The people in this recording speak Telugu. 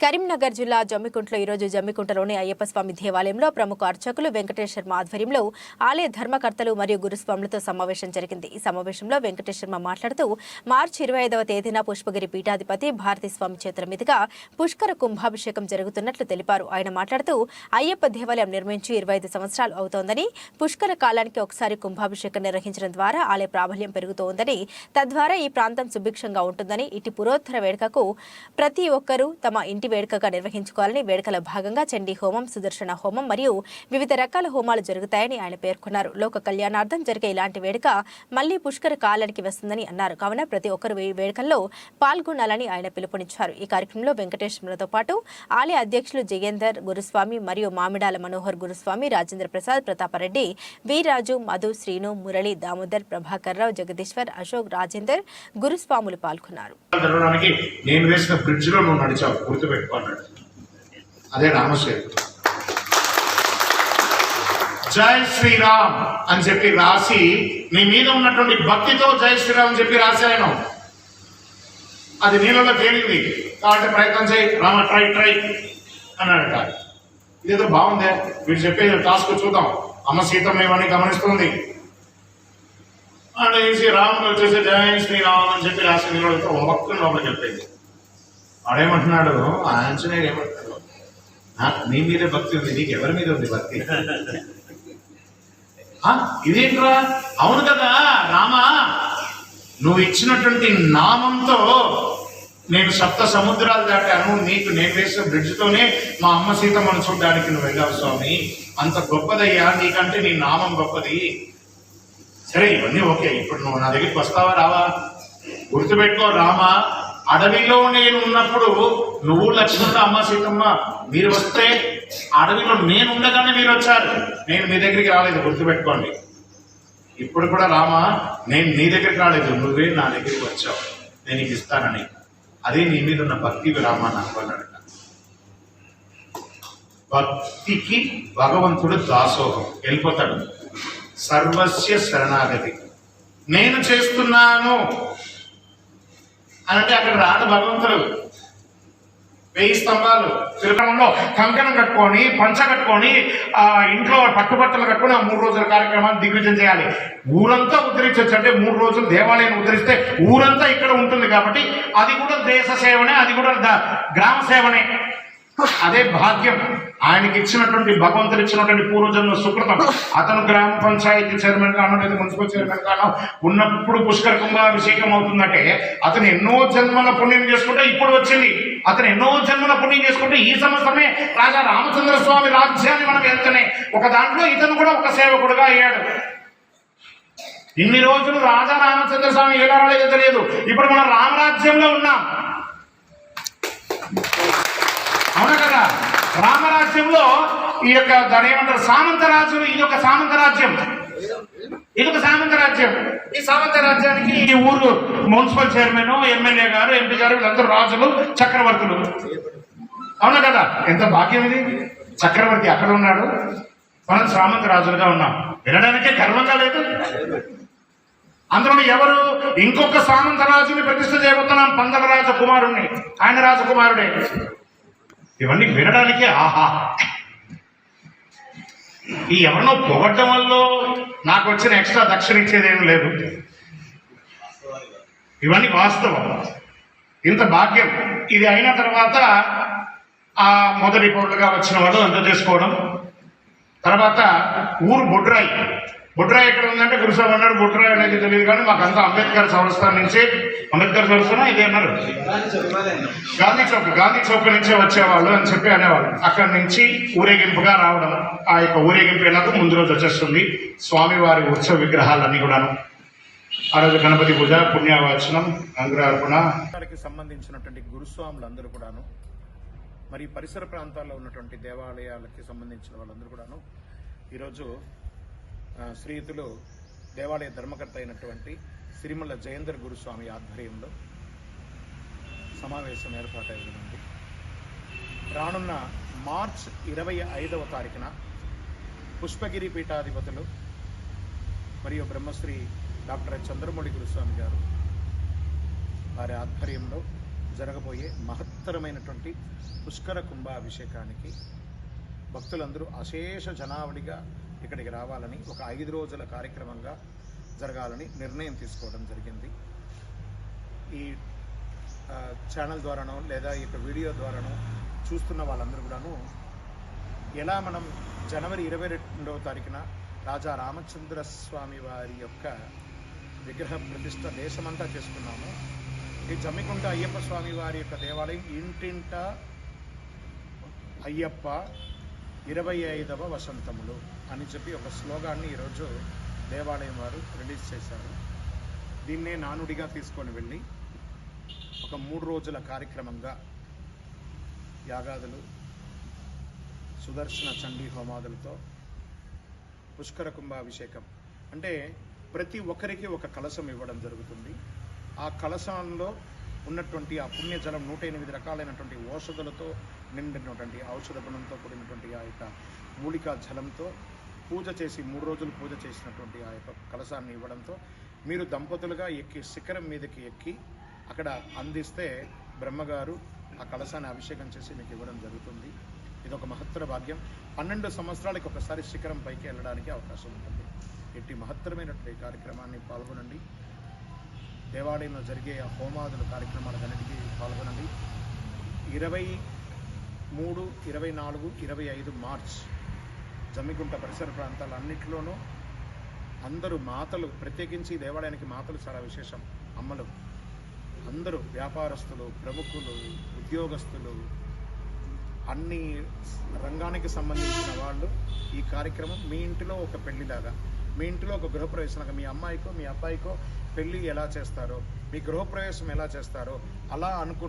కరీంనగర్ జిల్లా జమ్మికుంటలో ఈరోజు జమ్మికుంటలోని అయ్యప్ప స్వామి దేవాలయంలో ప్రముఖ అర్చకులు వెంకటేష్ శర్మ ఆధ్వర్యంలో ఆలయ ధర్మకర్తలు మరియు గురుస్వాములతో సమావేశం జరిగింది. ఈ సమావేశంలో వెంకటేష్ శర్మ మాట్లాడుతూ మార్చి ఇరవై ఐదవ తేదీన పుష్పగిరి పీఠాధిపతి భారతీ స్వామి చేతుల మీదుగా పుష్కర కుంభాభిషేకం జరుగుతున్నట్లు తెలిపారు. ఆయన మాట్లాడుతూ అయ్యప్ప దేవాలయం నిర్మించి ఇరవై ఐదు సంవత్సరాలు అవుతోందని పుష్కర కాలానికి ఒకసారి కుంభాభిషేకం నిర్వహించడం ద్వారా ఆలయ ప్రాబల్యం పెరుగుతోందని తద్వారా ఈ ప్రాంతం సుభిక్షంగా ఉంటుందని ఇటు పురోత్తర వేడుకకు ప్రతి ఒక్కరూ తమ ఇంటి వేడుకగా నిర్వహించుకోవాలని వేడుకల భాగంగా చండీ హోమం సుదర్శన హోమం మరియు వివిధ రకాల హోమాలు జరుగుతాయని ఆయన పేర్కొన్నారు. లోక కళ్యాణార్థం జరిగే ఇలాంటి వేడుక మళ్ళీ పుష్కర కాలానికి వస్తుందని అన్నారు. కావున ప్రతి ఒక్కరు ఈ వేడుకల్లో పాల్గొనాలని ఆయన పిలుపునిచ్చారు. ఈ కార్యక్రమంలో వెంకటేశ్వరులతో పాటు ఆలయ అధ్యక్షులు జగేందర్ గురుస్వామి మరియు మామిడాల మనోహర్ గురుస్వామి రాజేంద్ర ప్రసాద్ ప్రతాపరెడ్డి వీరాజు మధు శ్రీను మురళి దామోదర్ ప్రభాకర్ రావు జగదీశ్వర్ అశోక్ రాజేందర్ గురుస్వాములు పాల్గొన్నారు. నేను వేసిన బ్రిడ్జ్లో నువ్వు నడిచావు. గుర్తుపెట్టుకున్నాడు అదే రామశేఖర్ జై శ్రీరామ్ అని చెప్పి రాసి నీ మీద ఉన్నటువంటి భక్తితో జై శ్రీరామ్ అని చెప్పి రాశాను అది నీళ్ళలో తేలింది. కాబట్టి ప్రయత్నం చేయి. రామ ట్రై ట్రై అన్నాడట. ఇదేదో బాగుందే. వీడు చెప్పేది టాస్క్ చూద్దాం. అమ్మ సీతం మేమని గమనిస్తుంది? అనేసి రాముడు వచ్చేసి జై శ్రీరామ్ అని చెప్పి రాసి నిలబడితే ఒక్కరు లోపలికి వెళ్ళిపోయింది వాడేమంటున్నాడు ఆ ఆంజనేయుడు ఏమంటున్నాడు? నాకు నీ మీద భక్తి ఉంది నీకు ఎవరి మీద ఉంది భక్తి? ఆ, ఇదేంట్రా? అవును కదా రామా నువ్వు ఇచ్చినటువంటి నామంతో నేను సప్త సముద్రాలు దాటాను నీకు నేను వేసిన బ్రిడ్జ్తోనే మా అమ్మ సీతమ్మను చూడడానికి నువ్వు వెళ్ళావు స్వామి. అంత గొప్పదయ్యా నీకంటే నీ నామం గొప్పది. సరే ఇవన్నీ ఓకే ఇప్పుడు నువ్వు నా దగ్గరికి వస్తావా రావా? గుర్తుపెట్టుకో రామా. అడవిలో నేను ఉన్నప్పుడు నువ్వు లక్ష్మణ అమ్మ సీతమ్మ మీరు వస్తే అడవిలో నేను ఉండగానే మీరు వచ్చారు. నేను మీ దగ్గరికి రాలేదు గుర్తుపెట్టుకోండి. ఇప్పుడు కూడా రామా నేను నీ దగ్గరికి రాలేదు నువ్వే నా దగ్గరికి వచ్చావు. నేను నీకు ఇస్తానని. అదే నీ మీద ఉన్న భక్తి రామా నాకు అన్నాడు భక్తికి భగవంతుడు దాసోహం. వెళ్ళిపోతాడు. సర్వస్య శరణాగతి. నేను చేస్తున్నాను. అని అంటే అక్కడ రాడు భగవంతుడు. వెయ్యి స్తంభాలు. తిరుపతిలో కంకణం కట్టుకొని పంచ కట్టుకొని ఆ ఇంట్లో పట్టుబట్టలు కట్టుకొని ఆ మూడు రోజుల కార్యక్రమాన్ని దిగ్విజయం చేయాలి. ఊరంతా ఉద్ధరించవచ్చు అంటే మూడు రోజులు దేవాలయం ఉద్ధరిస్తే ఊరంతా ఇక్కడ ఉంటుంది కాబట్టి అది కూడా దేశ సేవనే అది కూడా గ్రామ సేవనే. అదే భాగ్యం. ఆయనకి ఇచ్చినటువంటి భగవంతుడు ఇచ్చినటువంటి పూర్వజన్మ సుకృతం. అతను గ్రామ పంచాయతీ చైర్మన్ గాను లేదా మున్సిపల్ చైర్మన్ గాను ఉన్నప్పుడు పుష్కర కుంభాభిషేకం అవుతుందంటే అతను ఎన్నో జన్మల పుణ్యం చేసుకుంటే ఇప్పుడు వచ్చింది. అతను ఎన్నో జన్మల పుణ్యం చేసుకుంటే ఈ సంవత్సరమే రాజా రామచంద్ర స్వామి రాజ్యాన్ని మనం వెళ్తూనే ఒక దాంట్లో ఇతను కూడా ఒక సేవకుడుగా అయ్యాడు. ఇన్ని రోజులు రాజా రామచంద్ర స్వామి ఎలా రాలేదో తెలియదు. ఇప్పుడు మనం రామరాజ్యంలో ఉన్నాం. రామరాజ్యంలో ఈ యొక్క దాని ఏమంటారు? సామంత రాజులు ఇది ఒక సామంత రాజ్యం ఇది ఒక సామంత రాజ్యం ఈ సామంత రాజ్యానికి ఈ ఊరు మున్సిపల్ చైర్మన్ ఎమ్మెల్యే గారు ఎంపీ గారు వీళ్ళందరూ రాజులు చక్రవర్తులు. అవునా కదా? ఎంత భాగ్యం ఇది. చక్రవర్తి అక్కడ ఉన్నాడు. మనం సామంత రాజులుగా ఉన్నాం. వినడానికే గర్వంగా లేదు. అందులో ఎవరు? ఇంకొక సామంత రాజుని ప్రతిష్ట చేయబోతున్నాం. పందల రాజకుమారుణ్ణి. ఆయన రాజకుమారుడే. ఇవన్నీ వినడానికి ఆహా. ఈ ఎవరినో పొగట్టం వల్ల నాకు వచ్చిన ఎక్స్ట్రా దక్షిణ ఇచ్చేదేం లేదు. ఇవన్నీ వాస్తవం. ఇంత భాగ్యం. ఇది అయిన తర్వాత ఆ మొదటి పౌరులుగా వచ్చిన వాళ్ళు అంత చేసుకోవడం. తర్వాత ఊరు బొడ్రాయి. బుట్రా ఎక్కడ ఉందంటే గురుసాబ్ అన్నాడు బుట్రా అనేది తెలియదు కానీ మాకు అంతా అంబేద్కర్ సంస్థ నుంచి అంబేద్కర్ సంస్థన ఇదే అన్నారు. గాంధీ చౌక్ గాంధీ చౌక్ నుంచే వచ్చేవాళ్ళు అని చెప్పి అనేవాళ్ళు. అక్కడి నుంచి ఊరేగింపుగా రావడం ఆ యొక్క ఊరేగింపు వెళ్ళక ముందు రోజు వచ్చేస్తుంది. స్వామివారి ఉత్సవ విగ్రహాలన్నీ కూడాను. ఆ రోజు గణపతి పూజ పుణ్యావాచనం అంగురార్పణ. ప్రాంతానికి సంబంధించినటువంటి గురుస్వాములందరూ కూడాను మరి పరిసర ప్రాంతాల్లో ఉన్నటువంటి దేవాలయాలకి సంబంధించిన వాళ్ళందరూ కూడాను ఈరోజు శ్రీయుతులు దేవాలయ ధర్మకర్త అయినటువంటి సిరిమల్ల జయేందర్ గురుస్వామి ఆధ్వర్యంలో సమావేశం ఏర్పాటైంది. రానున్న మార్చ్ ఇరవై ఐదవ తారీఖున పుష్పగిరి పీఠాధిపతులు మరియు బ్రహ్మశ్రీ డాక్టర్ చంద్రమౌళి గురుస్వామి గారు వారి ఆధ్వర్యంలో జరగబోయే మహత్తరమైనటువంటి పుష్కర కుంభాభిషేకానికి భక్తులందరూ అశేష జనావళిగా ఇక్కడికి రావాలని ఒక ఐదు రోజుల కార్యక్రమంగా జరగాలని నిర్ణయం తీసుకోవడం జరిగింది. ఈ ఛానల్ ద్వారానో లేదా ఈ యొక్క వీడియో ద్వారానో చూస్తున్న వాళ్ళందరూ కూడాను ఎలా మనం జనవరి ఇరవై రెండవ తారీఖున రాజా రామచంద్ర స్వామి వారి యొక్క విగ్రహ ప్రతిష్ట దేశమంతా చేసుకున్నాము ఈ జమ్మికుంట అయ్యప్ప స్వామి వారి యొక్క దేవాలయం ఇంటింట అయ్యప్ప ఇరవై ఐదవ వసంతములు. అని చెప్పి ఒక స్లోగాన్ని ఈరోజు దేవాలయం వారు రిలీజ్ చేశారు. దీన్నే నానుడిగా తీసుకొని వెళ్ళి ఒక మూడు రోజుల కార్యక్రమంగా యాగాదులు సుదర్శన చండీ హోమాదులతో పుష్కర కుంభాభిషేకం. అంటే ప్రతి ఒక్కరికి ఒక కలశం ఇవ్వడం జరుగుతుంది. ఆ కలశంలో ఉన్నటువంటి ఆ పుణ్యజలం నూట ఎనిమిది రకాలైనటువంటి ఔషధులతో నిండినటువంటి ఔషధ గుణంతో కూడినటువంటి ఆ యొక్క మూలికా జలంతో పూజ చేసి మూడు రోజులు పూజ చేసినటువంటి ఆ యొక్క కలశాన్ని ఇవ్వడంతో మీరు దంపతులుగా ఎక్కి శిఖరం మీదకి ఎక్కి అక్కడ అందిస్తే బ్రహ్మగారు ఆ కలశాన్ని అభిషేకం చేసి మీకు ఇవ్వడం జరుగుతుంది. ఇది ఒక మహత్తర భాగ్యం. పన్నెండు సంవత్సరాలకి ఒకసారి శిఖరం పైకి వెళ్ళడానికి అవకాశం ఉంటుంది. ఎట్టి మహత్తరమైనటువంటి కార్యక్రమాన్ని పాల్గొనండి. దేవాలయంలో జరిగే ఆ హోమాదుల కార్యక్రమాలన్నిటికీ పాల్గొనండి. ఇరవై మూడు ఇరవై నాలుగు ఇరవై ఐదు మార్చ్ జమ్మిగుంట పరిసర ప్రాంతాలన్నింటిలోనూ అందరూ మాతలు ప్రత్యేకించి దేవాలయానికి మాతలు చాలా విశేషం. అమ్మలు. అందరూ వ్యాపారస్తులు ప్రముఖులు ఉద్యోగస్తులు అన్ని రంగానికి సంబంధించిన వాళ్ళు ఈ కార్యక్రమం మీ ఇంటిలో ఒక పెళ్ళిలాగా మీ ఇంటిలో ఒక గృహప్రవేశంగా మీ అమ్మాయికో మీ అబ్బాయికో పెళ్ళి ఎలా చేస్తారో మీ గృహప్రవేశం ఎలా చేస్తారో అలా అనుకుంటూ